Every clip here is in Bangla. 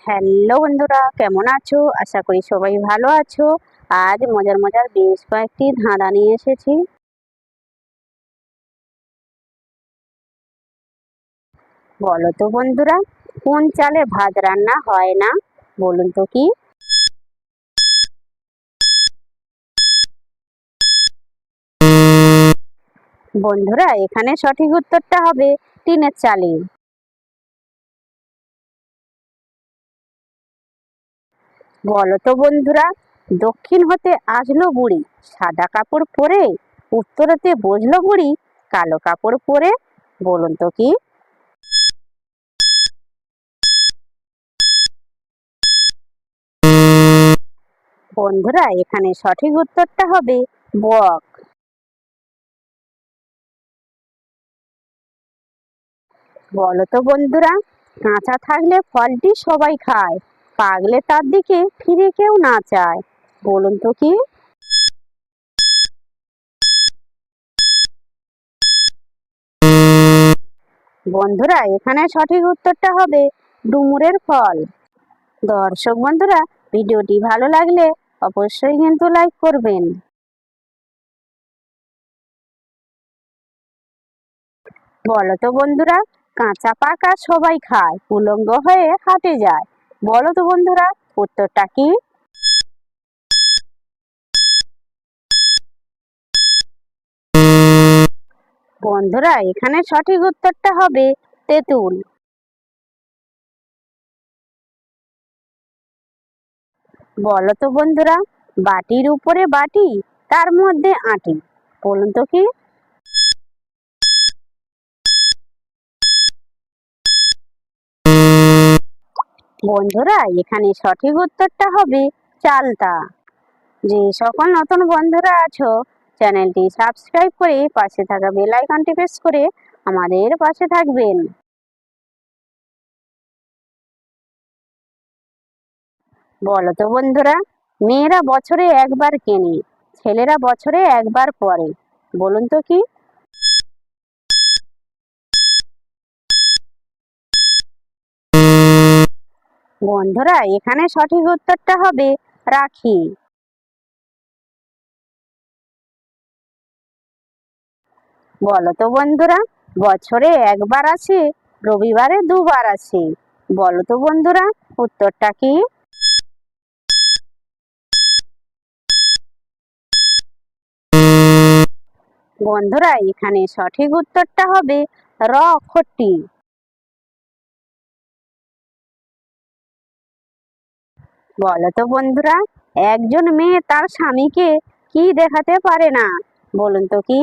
হ্যালো বন্ধুরা, কেমন আছো? আশা করি সবাই ভালো আছো। আজ মজার মজার বেশ কয়েকটি ধাঁধা নিয়ে এসেছি। বলো তো বন্ধুরা, কোন চালে ভাত রান্না হয় না? বলুন তো কি? বন্ধুরা, এখানে সঠিক উত্তরটা হবে টিনের চালে। বলো তো বন্ধুরা, দক্ষিণ হতে আসলো বুড়ি, সাদা কাপড় পরে, উত্তরতে বসল বুড়ি, কালো কাপড় পরে, বলুন তো কি? বন্ধুরা, এখানে সঠিক উত্তরটা হবে বক। বলো তো বন্ধুরা, কাঁচা থাকলে ফলটি সবাই খায়। পাগলে তার দিকে ফিরে কেউ না চায়। বলুন তো কি? বন্ধুরা, এখানে সঠিক উত্তরটা হবে ডুমুরের ফল। দর্শক বন্ধুরা, ভিডিওটি ভালো লাগলে অবশ্যই কিন্তু লাইক করবেন। বলো তো বন্ধুরা, কাঁচা পাকা সবাই খায়, উলঙ্গ হয়ে হাটে যায়। বলো তো বন্ধুরা, উত্তরটা কি? বন্ধুরা, এখানে সঠিক উত্তরটা হবে তেঁতুল। বলো তো বন্ধুরা, বাটির উপরে বাটি, তার মধ্যে আটি, বলুন তো কি? বন্ধুরা, এখানে সঠিক উত্তরটা হবে চালতা। যে সকল নতুন বন্ধুরা আছো, চ্যানেলটি সাবস্ক্রাইব করে পাশে থাকা বেল আইকনটি প্রেস করে আমাদের পাশে থাকবেন। বলো তো বন্ধুরা, মেয়েরা বছরে একবার কেনে, ছেলেরা বছরে একবার পরে, বলুন তো কি? বন্ধুরা, এখানে সঠিক উত্তরটা হবে রাখি। বলো তো বন্ধুরা, বছরে একবার আছে রবিবারে দুবার আছে বলো তো বন্ধুরা, উত্তরটা কি? বন্ধুরা, এখানে সঠিক উত্তরটা হবে র অক্ষরটি বলো তো বন্ধুরা, একজন মেয়ে তার স্বামীকে কি দেখাতে পারে না? বলুন তো কি?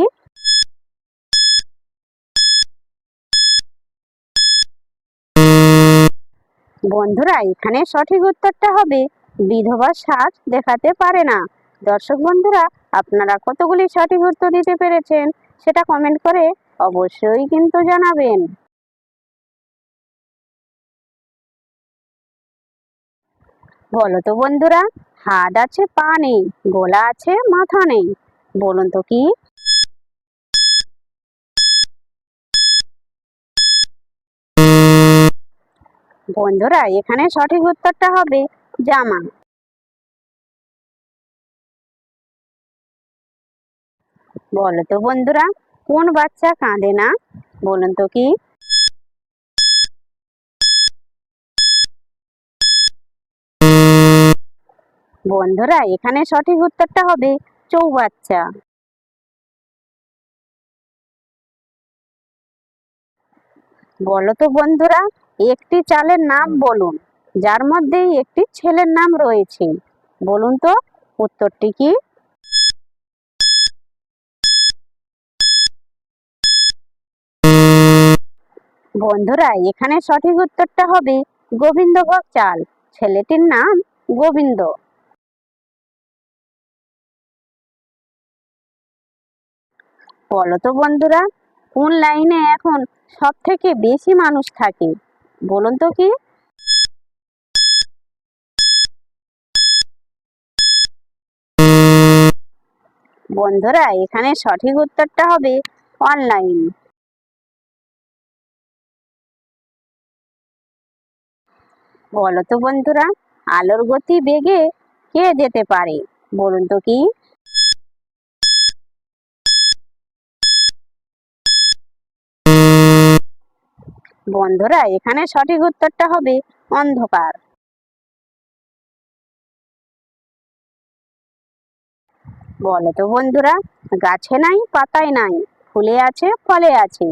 বন্ধুরা, এখানে সঠিক উত্তরটা হবে, বিধবা সাজ দেখাতে পারে না। দর্শক বন্ধুরা, আপনারা কতগুলি সঠিক উত্তর দিতে পেরেছেন, সেটা কমেন্ট করে অবশ্যই কিন্তু জানাবেন। বলো তো বন্ধুরা হাত আছে পা নেই, গোলা আছে মাথা নেই, বলুন তো কি? বন্ধুরা, এখানে সঠিক উত্তরটা হবে জামা। বলো তো বন্ধুরা, কোন বাচ্চা কাঁদে না? বলুন তো কি? বন্ধুরা, এখানে সঠিক উত্তরটা হবে চৌবাচ্চা। বলো তো বন্ধুরা, একটি চালের নাম বলুন, যার মধ্যে একটি ছেলের নাম রয়েছে। বলুন তো, উত্তরটি কি? বন্ধুরা, এখানে সঠিক উত্তরটা হবে গোবিন্দভোগ চাল। ছেলেটির নাম গোবিন্দ। বলো তো বন্ধুরা, কোন লাইনে এখন সব থেকে বেশি মানুষ থাকে? বলুন তো কি? বন্ধুরা, এখানে সঠিক উত্তরটা হবে অনলাইন। বলো তো বন্ধুরা, আলোর গতি বেগে কে যেতে পারে? বলুন তো কি? বন্ধুরা, এখানে সঠিক উত্তরটা হবে অন্ধকার। বলো তো বন্ধুরা, গাছে নাই, পাতায় নাই, ফুলে আছে, ফলে আছে।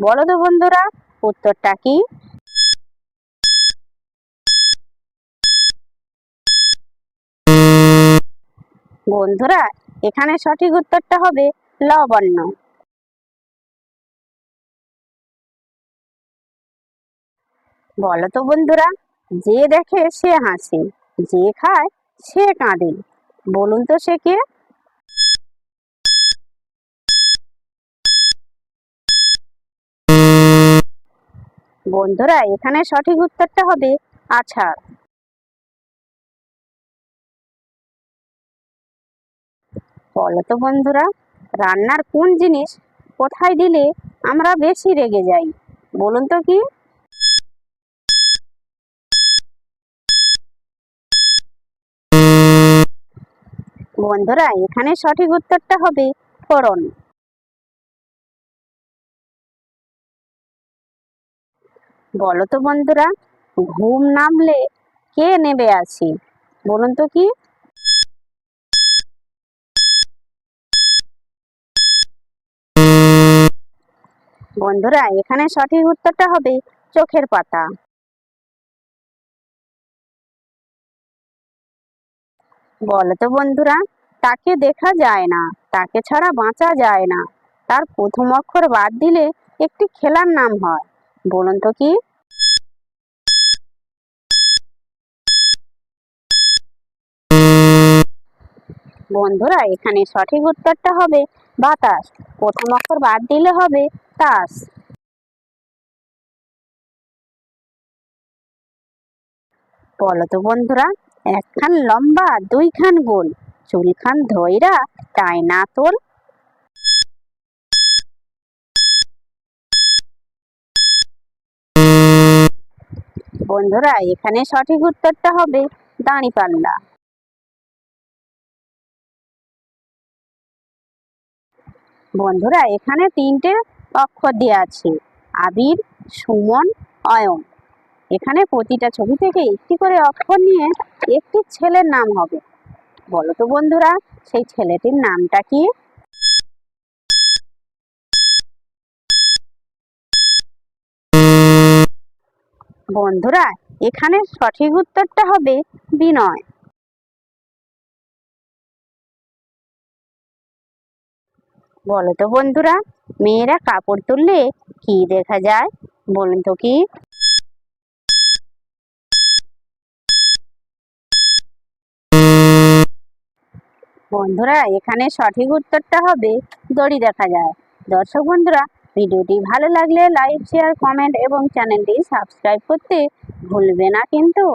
বলো তো বন্ধুরা, উত্তরটা কি? বন্ধুরা, এখানে সঠিক উত্তরটা হবে লবণ্য। বলো তো বন্ধুরা, যে দেখে সে হাসে, যে খায় সে কাঁদে। বলুন তো সে কে? বন্ধুরা, এখানে সঠিক উত্তরটা হবে আছাড়। বলো তো বন্ধুরা, রান্নার কোন জিনিস কোথায় দিলে আমরা বেশি রেগে যাই? বলুন তো কি? বন্ধুরা, এখানে সঠিক উত্তরটা হবে ফোড়ন বলো তো বন্ধুরা, ঘুম নামলে কে নেবে আসি বলুন তো কি? বন্ধুরা, এখানে সঠিক উত্তরটা হবে চোখের পাতা। বলো, তো বন্ধুরা, তাকে দেখা যায় না, তাকে ছাড়া বাঁচা যায় না। তার প্রথম অক্ষর বাদ দিলে একটি খেলার নাম হয়। বলুন তো কি? বন্ধুরা, এখানে সঠিক উত্তরটা হবে বাতাস। প্রথম অক্ষর বাদ দিলে হবে তাস। বলো তো বন্ধুরা একখান লম্বা, দুইখান গোল। চুলখান ধইরা তাই না তোর? বন্ধুরা, এখানে সঠিক উত্তরটা হবে দাঁড়িপাল্লা। বন্ধুরা, এখানে তিনটে অক্ষর দেওয়া আছে, আবির, সুমন, অয়ন। এখানে প্রতিটা ছবি থেকে একটি করে অক্ষর নিয়ে একটি ছেলের নাম হবে। বলো তো বন্ধুরা, সেই ছেলেটির নামটা কি? বন্ধুরা, এখানে সঠিক উত্তরটা হবে বিনয়। বলো তো বন্ধুরা, মেয়েরা কাপড় তুললে কি দেখা যায়? বলুন তো কি? বন্ধুরা, এখানে সঠিক উত্তরটা হবে দড়ি দেখা যায়। দর্শক বন্ধুরা, ভিডিওটি ভালো লাগলে লাইক শেয়ার কমেন্ট এবং চ্যানেলটি সাবস্ক্রাইব করতে ভুলবে না কিন্তু।